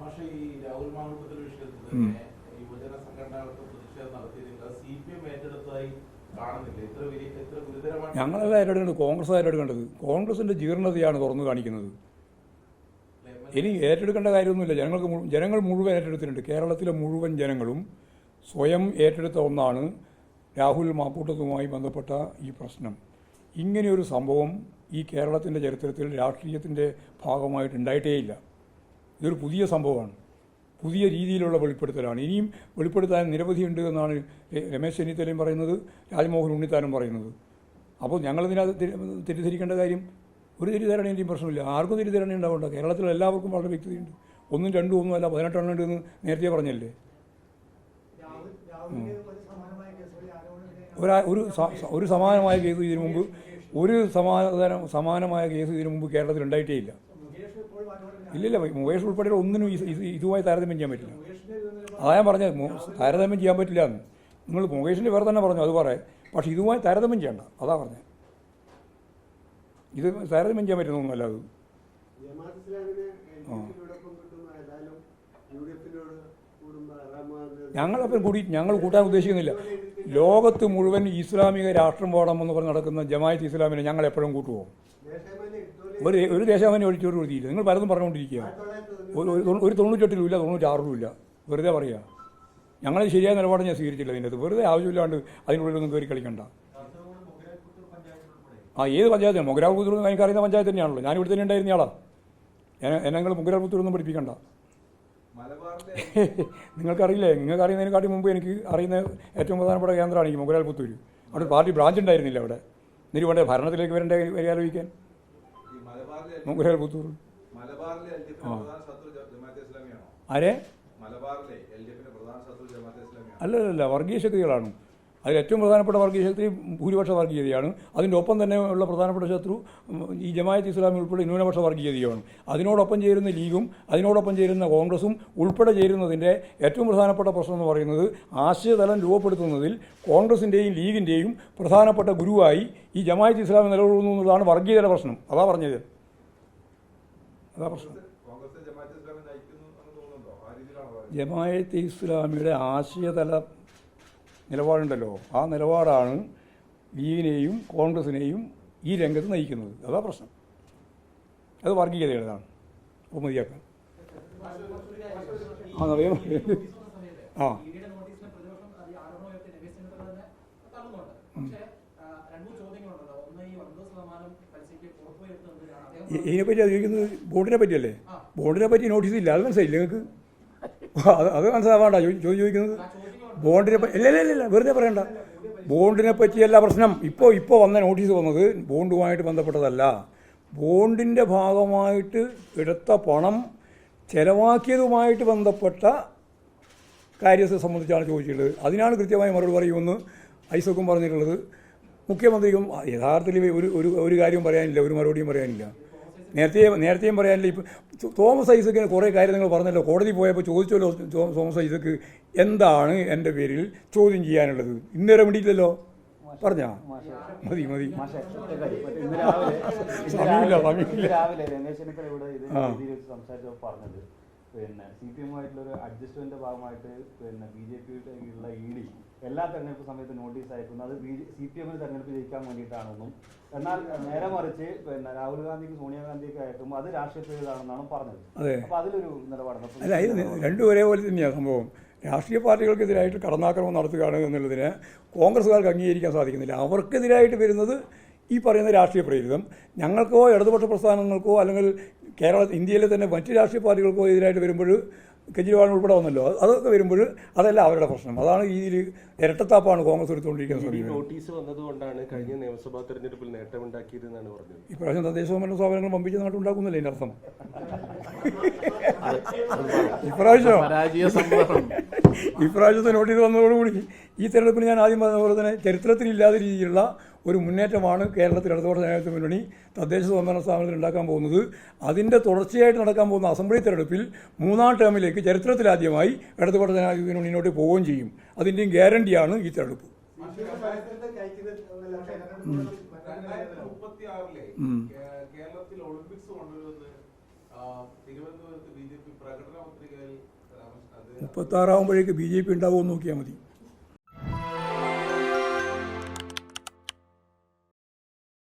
പക്ഷേ ഈ രാഹുൽ മാങ്കൂട്ടത്തിന്റെ വിഷയത്തിൽ ഉം. തന്നെ യുവജന സംഘടനകൾക്ക് പ്രതിഷേധം നടത്തിയതിൽ സി പി എം ഏറ്റെടുത്തതായി കാണുന്നില്ല. ഇത്ര വലിയ ഇത്ര ഗുരുതരമായ ഞങ്ങളെല്ലാം ഏറ്റെടുക്കേണ്ടത് കോൺഗ്രസ് ഏറ്റെടുക്കേണ്ടത്. കോൺഗ്രസിന്റെ ജീർണതയാണ് തുറന്നു കാണിക്കുന്നത്. ഇനി ഏറ്റെടുക്കേണ്ട കാര്യമൊന്നുമില്ല. ജനങ്ങൾക്ക് ജനങ്ങൾ മുഴുവൻ ഏറ്റെടുത്തിട്ടുണ്ട്. കേരളത്തിലെ മുഴുവൻ ജനങ്ങളും സ്വയം ഏറ്റെടുത്ത ഒന്നാണ് രാഹുൽ മാപ്പൂട്ടത്തുമായി ബന്ധപ്പെട്ട ഈ പ്രശ്നം. ഇങ്ങനെയൊരു സംഭവം ഈ കേരളത്തിന്റെ ചരിത്രത്തിൽ രാഷ്ട്രീയത്തിന്റെ ഭാഗമായിട്ട് ഉണ്ടായിട്ടേയില്ല. ഇതൊരു പുതിയ സംഭവമാണ്. പുതിയ രീതിയിലുള്ള വെളിപ്പെടുത്തലാണ്. ഇനിയും വെളിപ്പെടുത്താൻ നിരവധിയുണ്ട് എന്നാണ് രമേശ് ചെന്നിത്തലയും പറയുന്നത് രാജ്മോഹൻ ഉണ്ണിത്താനും പറയുന്നത്. അപ്പോൾ ഞങ്ങളിതിനകത്ത് തെറ്റിദ്ധരിക്കേണ്ട കാര്യം ഒരു തെറ്റിദ്ധാരണയും പ്രശ്നമില്ല. ആർക്കും തെറ്റിദ്ധാരണ ഉണ്ടാവേണ്ട. കേരളത്തിൽ എല്ലാവർക്കും വളരെ വ്യക്തതയുണ്ട്. ഒന്നും രണ്ടും ഒന്നും അല്ല പതിനെട്ടെണ്ണം ഉണ്ട് എന്ന് നേരത്തെ പറഞ്ഞല്ലേ? ഒരാ ഒരു ഒരു സമാനമായ കേസ് ഇതിനു മുമ്പ് ഒരു സമാധാനം സമാനമായ കേസ് ഇതിനു മുമ്പ് കേരളത്തിൽ ഉണ്ടായിട്ടേ ഇല്ല. ഇല്ലില്ല മുകേഷ് ഉൾപ്പെടെ ഒന്നിനും ഇത് ഇത് ഇതുമായി താരതമ്യം ചെയ്യാൻ പറ്റില്ല. അതാ ഞാൻ പറഞ്ഞത് താരതമ്യം ചെയ്യാൻ പറ്റില്ല എന്ന്. നിങ്ങൾ മുകേഷിന്റെ പേർ തന്നെ പറഞ്ഞു അത് പറയാം പക്ഷേ ഇതുമായി താരതമ്യം ചെയ്യണ്ട അതാ പറഞ്ഞത്. ഇത് താരതമ്യം ചെയ്യാൻ പറ്റുന്നൊന്നുമല്ല അത്. ഞങ്ങളപ്പം കൂടി ഞങ്ങൾ കൂട്ടാൻ ഉദ്ദേശിക്കുന്നില്ല. ലോകത്ത് മുഴുവൻ ഇസ്ലാമിക രാഷ്ട്രം പോകണമെന്ന് പറഞ്ഞ് നടക്കുന്ന ജമായത്ത് ഇസ്ലാമിനെ ഞങ്ങൾ എപ്പോഴും കൂട്ടുപോകും ഒരു ഒരു ദേശാഭിമാനി ഒഴിച്ചോട് കൊടുത്തില്ല നിങ്ങൾ പലതും പറഞ്ഞുകൊണ്ടിരിക്കുക ഒരു ഒരു തൊണ്ണൂ- ഒരു തൊണ്ണൂറ്റെട്ടിലും ഇല്ല തൊണ്ണൂറ്റാറിലും ഇല്ല വെറുതെ പറയുക ഞങ്ങൾ ശരിയായ നിലപാട് ഞാൻ സ്വീകരിച്ചില്ല അതിന്റെ അത് വെറുതെ ആവശ്യമില്ലാണ്ട് അതിനുള്ളിലൊന്നും കയറി കളിക്കണ്ട. ആ ഏത് മൊഗ്രാപുത്തൂർ എനിക്ക് അറിയുന്ന പഞ്ചായത്ത് തന്നെയാണല്ലോ. ഞാൻ ഇവിടെ തന്നെ ഉണ്ടായിരുന്ന ആളാ. എന്നെ നിങ്ങൾ ഒന്നും പഠിപ്പിക്കണ്ട. നിങ്ങൾക്കറിയില്ലേ? നിങ്ങൾക്ക് അറിയുന്നതിനെക്കാട്ടി മുമ്പ് എനിക്ക് അറിയുന്ന ഏറ്റവും പ്രധാനപ്പെട്ട കേന്ദ്രമാണ് ഈ മുഗ്രാൽ പുത്തൂർ അവിടെ പാർട്ടി ബ്രാഞ്ച് ഉണ്ടായിരുന്നില്ല അവിടെ. എന്നിട്ട് വേണ്ടേ ഭരണത്തിലേക്ക് വരേണ്ട വരെ ആലോചിക്കാൻ? മുഗ്രാൽ പുത്തൂർ ആരെ? അല്ലല്ല വർഗീയ ശക്തികളാണ്. അതിൽ ഏറ്റവും പ്രധാനപ്പെട്ട വർഗീയ ശക്തി ഭൂരിപക്ഷ വർഗീയതയാണ് അതിന്റെ ഒപ്പം തന്നെ ഉള്ള പ്രധാനപ്പെട്ട ശത്രു ഈ ജമായത്ത് ഇസ്ലാമി ഉൾപ്പെടെ ന്യൂനപക്ഷ വർഗീയതയാണ് അതിനോടൊപ്പം ചേരുന്ന ലീഗും അതിനോടൊപ്പം ചേരുന്ന കോൺഗ്രസും ഉൾപ്പെടെ ചേരുന്നതിന്റെ ഏറ്റവും പ്രധാനപ്പെട്ട പ്രശ്നം എന്ന് പറയുന്നത് ആശയതലം രൂപപ്പെടുത്തുന്നതിൽ കോൺഗ്രസിന്റെയും ലീഗിന്റെയും പ്രധാനപ്പെട്ട ഗുരുവായി ഈ ജമായത്ത് ഇസ്ലാമി നിലകൊള്ളുന്നു എന്നുള്ളതാണ് വർഗീയതയുടെ പ്രശ്നം. അതാ പറഞ്ഞത്. അതാ പ്രശ്നം. ജമായത്ത് ഇസ്ലാമിയുടെ ആശയതല നിലപാടുണ്ടല്ലോ. ആ നിലപാടാണ് ലീഗിനെയും കോൺഗ്രസിനെയും ഈ രംഗത്ത് നയിക്കുന്നത്. അതാ പ്രശ്നം. അത് വർഗീയതയുടേതാണ് ബഹുമതിയാക്കാൻ മതിയാക്കാം. ആ അറിയാം. ആ. ഇതിനെപ്പറ്റി അത് ചോദിക്കുന്നത് ബോർഡിനെ പറ്റിയല്ലേ ബോർഡിനെ പറ്റി നോട്ടീസ് ഇല്ല അത് മനസ്സിലായില്ല നിങ്ങൾക്ക്? അത് അത് മനസ്സിലാവാണ്ട. ചോദ്യം ചോദിക്കുന്നത്? ബോണ്ടിനെ ഇല്ല ഇല്ല, ഇല്ല വെറുതെ പറയണ്ട. ബോണ്ടിനെ പറ്റിയല്ല പ്രശ്നം. ഇപ്പോൾ ഇപ്പോൾ വന്ന നോട്ടീസ് വന്നത് ബോണ്ടുമായിട്ട് ബന്ധപ്പെട്ടതല്ല. ബോണ്ടിന്റെ ഭാഗമായിട്ട് എടുത്ത പണം ചെലവാക്കിയതുമായിട്ട് ബന്ധപ്പെട്ട കാര്യത്തെ സംബന്ധിച്ചാണ് ചോദിച്ചിട്ടുള്ളത്. അതിനാണ് കൃത്യമായി മറുപടി പറയുമെന്ന് ഐസക്കും പറഞ്ഞിട്ടുള്ളത്. മുഖ്യമന്ത്രിക്കും യഥാർത്ഥത്തിൽ ഒരു ഒരു ഒരു കാര്യവും പറയാനില്ല ഒരു മറുപടിയും പറയാനില്ല. നേരത്തെ നേരത്തെയും പറയാനില്ല ഇപ്പോൾ തോമസ് ഐസക്കിന് കുറേ കാര്യം നിങ്ങൾ പറഞ്ഞല്ലോ. കോടതി പോയപ്പോൾ ചോദിച്ചല്ലോ തോമസ് ഐസക്ക് എന്താണ് എന്റെ പേരിൽ ചോദ്യം ചെയ്യാനുള്ളത്? ഇന്നേരെ വേണ്ടിയില്ലല്ലോ പറഞ്ഞാ? മതി മതി. സമയമില്ല, സമയമില്ല. രാവിലെ രമേശ് ചെന്നിത്തല ഇവിടെ ഇത്. സംസാരിച്ചപ്പോൾ പറഞ്ഞത് പിന്നെ സി പി എമ്മുമായിട്ടുള്ള ഒരു അഡ്ജസ്റ്റ്മെന്റ് ഭാഗമായിട്ട് പിന്നെ ബി ജെ പിയുടെ ഇ ഡി എല്ലാ തെരഞ്ഞെടുപ്പ് സമയത്ത് നോട്ടീസ് അയക്കുന്നു. അത് സി പി എമ്മിന് തെരഞ്ഞെടുപ്പ് ജയിക്കാൻ വേണ്ടിയിട്ടാണെന്നും. എന്നാൽ നേരെ മറിച്ച് പിന്നെ രാഹുൽ ഗാന്ധിക്ക് സോണിയാഗാന്ധിക്ക് അയക്കുമ്പോൾ അത് രാഷ്ട്രീയത്തിലാണെന്നാണ് പറഞ്ഞത്. അപ്പോൾ അപ്പൊ അതിലൊരു നിലപാടാണ്. അല്ല ഇത് രണ്ടും ഒരേപോലെ തന്നെയാണ് സംഭവം. രാഷ്ട്രീയ പാർട്ടികൾക്കെതിരായിട്ട് കടന്നാക്രമം നടത്തുകയാണ് എന്നുള്ളതിന് കോൺഗ്രസ്സുകാർക്ക് അംഗീകരിക്കാൻ സാധിക്കുന്നില്ല. അവർക്കെതിരായിട്ട് വരുന്നത് ഈ പറയുന്ന രാഷ്ട്രീയ പ്രേരിതം. ഞങ്ങൾക്കോ ഇടതുപക്ഷ പ്രസ്ഥാനങ്ങൾക്കോ അല്ലെങ്കിൽ കേരള ഇന്ത്യയിലെ തന്നെ മറ്റ് രാഷ്ട്രീയ പാർട്ടികൾക്കോ എതിരായിട്ട് വരുമ്പോൾ കെജ്രിവാൾ ഉൾപ്പെടെ വന്നല്ലോ. അതൊക്കെ വരുമ്പോൾ അതല്ല അവരുടെ പ്രശ്നം. അതാണ് ഈ ഇരട്ടത്താപ്പാണ് കോൺഗ്രസ് എടുത്തുകൊണ്ടിരിക്കുന്നത് ഈ നോട്ടീസ് വന്നതുകൊണ്ടാണ് കഴിഞ്ഞ നിയമസഭാ തെരഞ്ഞെടുപ്പിൽ നേട്ടമുണ്ടാക്കിയത് എന്നാണ് പറഞ്ഞത്. ഇപ്രാവശ്യം തദ്ദേശഭരണ സ്ഥാപനങ്ങൾ പമ്പിച്ച് നാട്ടുണ്ടാക്കുന്നില്ല എന്റെ അർത്ഥം? ഇപ്രാവശ്യം ഇപ്രാവശ്യത്തെ നോട്ടീസ് വന്നതോടുകൂടി ഈ തെരഞ്ഞെടുപ്പിന് ഞാൻ ആദ്യം പറഞ്ഞ പോലെ തന്നെ ചരിത്രത്തിലില്ലാത്ത രീതിയിലുള്ള ഒരു മുന്നേറ്റമാണ് കേരളത്തിൽ ഇടതുപക്ഷ ജനാധിപത്യ മുന്നണി തദ്ദേശ സ്വയംഭരണ സ്ഥാപനത്തിൽ ഉണ്ടാക്കാൻ പോകുന്നത്. അതിന്റെ തുടർച്ചയായിട്ട് നടക്കാൻ പോകുന്ന അസംബ്ലി തെരഞ്ഞെടുപ്പിൽ മൂന്നാം ടേമിലേക്ക് ചരിത്രത്തിലാദ്യമായി ഇടതുപക്ഷ ജനാധിപത്യ മുന്നണിയിലോട്ട് പോവുകയും ചെയ്യും. അതിന്റെയും ഗ്യാരണ്ടിയാണ് ഈ തെരഞ്ഞെടുപ്പ്. കേരളത്തിൽ ഒളിമ്പിക്സ് കൊണ്ടുവരുന്നത് തിരുവനന്തപുരത്ത് ബി ജെ പി പ്രകടനം പത്രികയിൽ മുപ്പത്താറാവുമ്പോഴേക്ക് ബി ജെ പി ഉണ്ടാവുമെന്ന് നോക്കിയാൽ മതി.